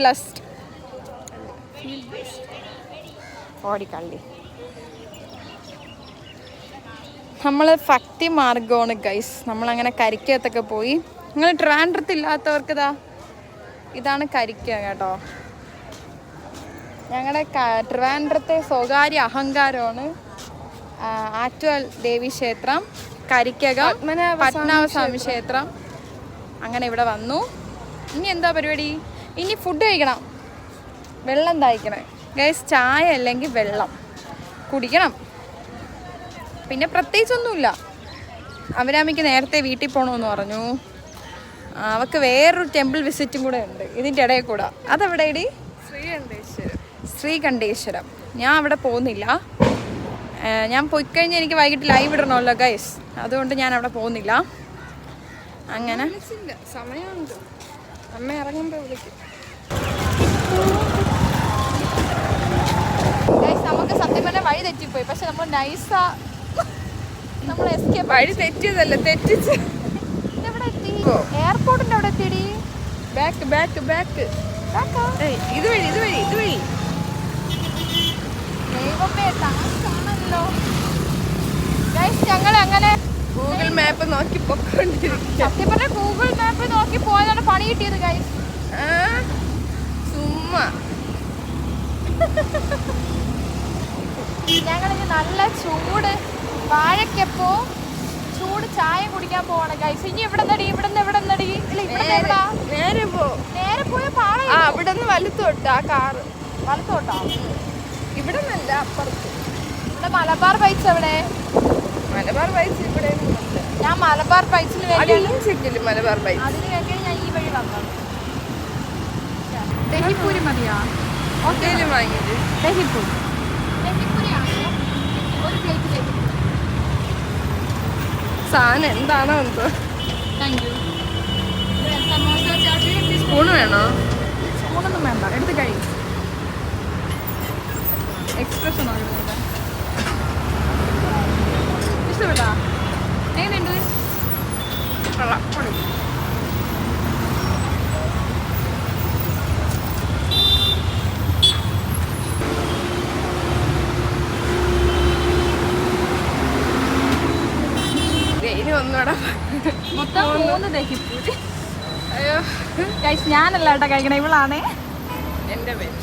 Blessed. ഓടിക്കള്ളി നമ്മൾ ഭക്തി മാർഗമാണ് ഗൈസ് നമ്മളങ്ങനെ കരിക്കകത്തൊക്കെ പോയി. നിങ്ങൾ ട്രാൻഡ്രത്ത് ഇല്ലാത്തവർക്ക് ഇതാ ഇതാണ് കരിക്ക കേട്ടോ. ഞങ്ങളുടെ ട്രിവാൻഡ്രത്തെ സ്വകാര്യ അഹങ്കാരമാണ് ആറ്റുവൽ ദേവി ക്ഷേത്രം കരിക്കക പത്മനാഭസ്വാമി ക്ഷേത്രം. അങ്ങനെ ഇവിടെ വന്നു. ഇനി എന്താ പരിപാടി? ഇനി ഫുഡ് കഴിക്കണം. വെള്ളം തായ്ക്കണം ഗൈസ് ചായ അല്ലെങ്കിൽ വെള്ളം. കുടിക്കണം. പിന്നെ പ്രത്യേകിച്ചൊന്നുമില്ല. അവരാമിക്ക് നേരത്തെ വീട്ടിൽ പോകണമെന്ന് പറഞ്ഞു. അവക്ക് വേറൊരു ടെമ്പിൾ വിസിറ്റും കൂടെ ഉണ്ട്. ഇതിന്റെ ഇടയിൽ കൂടെ. അതെവിടെയടി ശ്രീകണ്ഠേശ്വരം. ശ്രീകണ്ഠേശ്വരം. ഞാൻ അവിടെ പോകുന്നില്ല. ഞാൻ പോയി കഴിഞ്ഞാൽ എനിക്ക് വൈകിട്ട് ലൈവ് ഇടണമല്ലോ ഗൈസ് അതുകൊണ്ട് ഞാൻ അവിടെ പോകുന്നില്ല. അങ്ങനെ. സമയമുണ്ട്. അമ്മ ഇറങ്ങുമ്പോ വിളിക്കും. നമുക്ക് സത്യം പറഞ്ഞാൽ വഴി തെറ്റിപ്പോയി. പക്ഷെ നമ്മൾ നൈസ നമ്മൾ എസ്കേപ്പ് വഴി തെറ്റിയതല്ല തെറ്റിച്ച്. എവിടെ എത്തി? എയർപോർട്ടിന്റെ അവിടെ എത്തിയടി. ബാക്ക് ബാക്ക് ബാക്ക് ഇതുവഴി ഇത് വഴി ഇത് വഴി ഇത് വഴി ദൈവമേ താമസാണല്ലോ ഗൈസ് ഞങ്ങൾ അങ്ങനെ ഗൂഗിൾ മാപ്പ് നോക്കി സത്യം പറഞ്ഞ ഗൂഗിൾ മാപ്പ് നോക്കി പോയതാണ് പണി കിട്ടിയത് ഗൈസ് ചുമ്മാ. ഞങ്ങളിനി നല്ല ചൂട് വാഴക്കപ്പോ ചൂട് ചായ കുടിക്കാൻ പോവാണ് ഗൈസ് ഇനി ഇവിടെ നടി ഇവിടെ ഇവിടെ നടി നേരെ പോ. നേരെ പോയ പാള അവിടെ നിന്ന് വലുത്തോട്ട് ആ കാറ്. വലത്തോട്ടോ? ഇവിടെ നല്ല അപ്പുറത്ത്. ഇവിടെ മലബാർ ബൈറ്റ്സ് എവിടെ? മലബാർ ബൈസ് ഇവിടെ. ഞാൻ മലബാർ ബൈറ്റ്സിന് അത് വേണ്ടി മലബാർ ബൈസ്. അതിന് ഞാൻ ഈ വഴി വന്നത്. ദഹിപ്പൂരി മതിയാ? ഹോട്ടലിൽ വാങ്ങിയത്? ദഹിപ്പൂരി സാധനം എന്താണോ എന്തോ. താങ്ക് യു സ്പൂൺ വേണോ? സ്പൂണൊന്നും വേണ്ട. എടുത്ത് കഴിയും എക്സ്പ്രഷൻ ഇഷ്ടപ്പെട്ടാ? എങ്ങനെയുണ്ട് കൊള്ളാം പൊളി. ദേ, ഇനി ഒന്നുകൂടെ മൊത്തം മൂന്ന് ദഹിപ്പൂരി അയ്യോ. ഞാനല്ല കേട്ടോ കഴിക്കണേ. ഇവളാണേ. എന്റെ പേര്